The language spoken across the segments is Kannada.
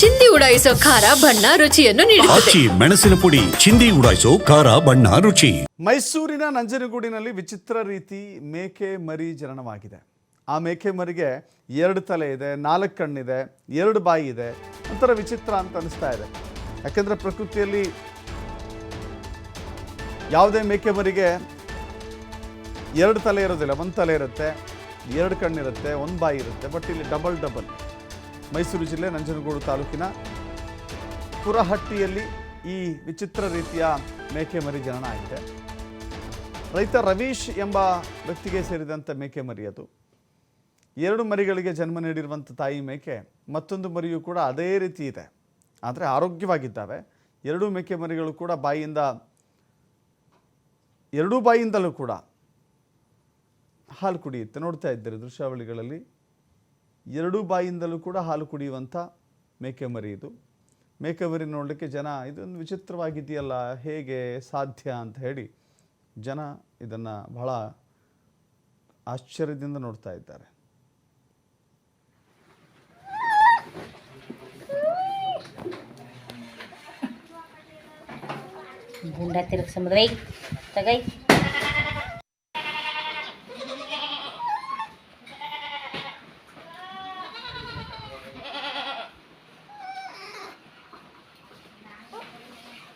ಚಿಂದಿ ಉಡಾಯಿಸೋ ಖಾರ ಬಣ್ಣ ರುಚಿಯನ್ನು ನೀಡುತ್ತದೆ. ಆಚಿ ಮೆಣಸಿನ ಪುಡಿ ಚಿಂದಿ ಉಡಾಯಿಸೋ ಖಾರ ಬಣ್ಣ ರುಚಿ. ಮೈಸೂರಿನ ನಂಜನಗೂಡಿನಲ್ಲಿ ವಿಚಿತ್ರ ರೀತಿ ಮೇಕೆ ಮರಿ ಜನನವಾಗಿದೆ. ಆ ಮೇಕೆ ಮರಿಗೆ ಎರಡು ತಲೆ ಇದೆ ನಾಲ್ಕು ಕಣ್ಣಿದೆ ಎರಡು ಬಾಯಿ ಇದೆ. ಒಂಥರ ವಿಚಿತ್ರ ಅಂತ ಅನಿಸ್ತಾ ಇದೆ. ಯಾಕೆಂದರೆ ಪ್ರಕೃತಿಯಲ್ಲಿ ಯಾವುದೇ ಮೇಕೆ ಮರಿಗೆ ಎರಡು ತಲೆ ಇರೋದಿಲ್ಲ. ಒಂದು ತಲೆ ಇರುತ್ತೆ ಎರಡು ಕಣ್ಣಿರುತ್ತೆ ಒಂದು ಬಾಯಿ ಇರುತ್ತೆ ಬಟ್ ಇಲ್ಲಿ ಡಬಲ್ ಡಬಲ್ ಮೈಸೂರು ಜಿಲ್ಲೆ ನಂಜನಗೂಡು ತಾಲೂಕಿನ ಪುರಹಟ್ಟಿಯಲ್ಲಿ ಈ ವಿಚಿತ್ರ ರೀತಿಯ ಮೇಕೆ ಮರಿ ಜನನ ಆಗಿದೆ. ರೈತ ರವೀಶ್ ಎಂಬ ವ್ಯಕ್ತಿಗೆ ಸೇರಿದಂಥ ಮೇಕೆ ಮರಿ ಅದು. ಎರಡು ಮರಿಗಳಿಗೆ ಜನ್ಮ ನೀಡಿರುವಂಥ ತಾಯಿ ಮೇಕೆ, ಮತ್ತೊಂದು ಮರಿಯೂ ಕೂಡ ಅದೇ ರೀತಿ ಇದೆ. ಆದರೆ ಆರೋಗ್ಯವಾಗಿದ್ದಾವೆ. ಎರಡೂ ಮೇಕೆ ಮರಿಗಳು ಕೂಡ ಬಾಯಿಯಿಂದ, ಎರಡೂ ಬಾಯಿಯಿಂದಲೂ ಕೂಡ ಹಾಲು ಕುಡಿಯುತ್ತೆ. ನೋಡ್ತಾ ಇದ್ದೀರಿ ದೃಶ್ಯಾವಳಿಗಳಲ್ಲಿ. ಎರಡೂ ಬಾಯಿಂದಲೂ ಕೂಡ ಹಾಲು ಕುಡಿಯುವಂಥ ಮೇಕೆ ಮರಿ ಇದು. ಮೇಕೆ ಮರಿ ನೋಡಲಿಕ್ಕೆ ಜನ ಇದೊಂದು ವಿಚಿತ್ರವಾಗಿದೆಯಲ್ಲ, ಹೇಗೆ ಸಾಧ್ಯ ಅಂತ ಹೇಳಿ ಜನ ಇದನ್ನು ಬಹಳ ಆಶ್ಚರ್ಯದಿಂದ ನೋಡ್ತಾ ಇದ್ದಾರೆ. ಗುಂಡ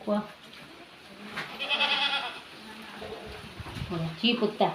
怖ほら、チープった。